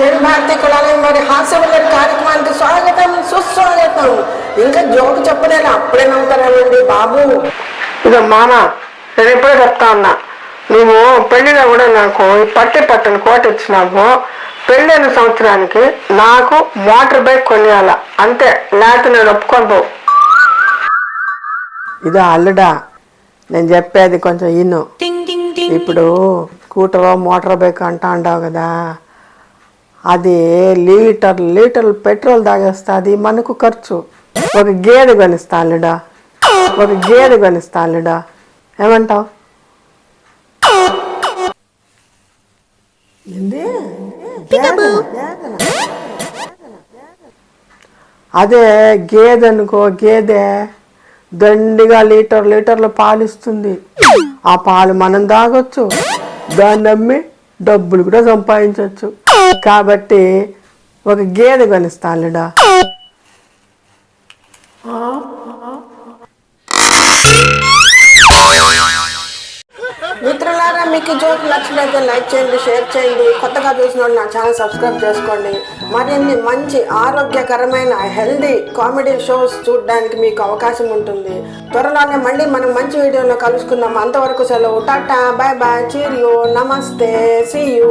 నేను భారతీయ కులాలయం వారి హాస్యవల్లరి కార్యక్రమానికి స్వాగతం సుస్వాగతం. ఇంకా జోకు చెప్పలేదు అప్పుడే నవ్వుతారేమండి బాబు? ఇక మామ నేను ఎప్పుడే చెప్తా ఉన్నా. నువ్వు పెళ్ళిలో కూడా నాకు ఈ పట్టి పట్టని కోట ఇచ్చినావు పెళ్ళైన సంవత్సరానికి నాకు మోటార్ బైక్ కొనియాల. అంతే లేకపోతే నేను ఒప్పుకొని ఇదో అల్లుడా నేను చెప్పేది కొంచెం ఇన్ను. ఇప్పుడు స్కూటర్ మోటార్ బైక్ అంటా అంటావు కదా. అది లీటర్ లీటర్ పెట్రోల్ తాగేస్తుంది మనకు ఖర్చు. ఒక గేదె కొనిస్తా అల్లుడా ఒక గేదె కొనిస్తా అల్లుడా ఏమంటావు? అదే గేదె అనుకో గేదె దండిగా లీటర్ లీటర్లు పాలు ఇస్తుంది ఆ పాలు మనం తాగొచ్చు. దాన్ని అమ్మి డబ్బులు కూడా సంపాదించవచ్చు కాబట్టి ఒక గేదె కొనిస్తానుడా మిత్రులారా మీకు జోక్ నచ్చినట్లయితే లైక్ చేయండి షేర్ చేయండి. కొత్తగా చూసిన వాళ్ళు నా ఛానల్ సబ్స్క్రైబ్ చేసుకోండి. మరిన్ని మంచి ఆరోగ్యకరమైన హెల్దీ కామెడీ షోస్ చూడడానికి మీకు అవకాశం ఉంటుంది. త్వరలోనే మళ్ళీ మనం మంచి వీడియోలో కలుసుకుందాం. అంతవరకు సెలవు. టాటా బాయ్ బాయ్ చీరియో నమస్తే సీ యూ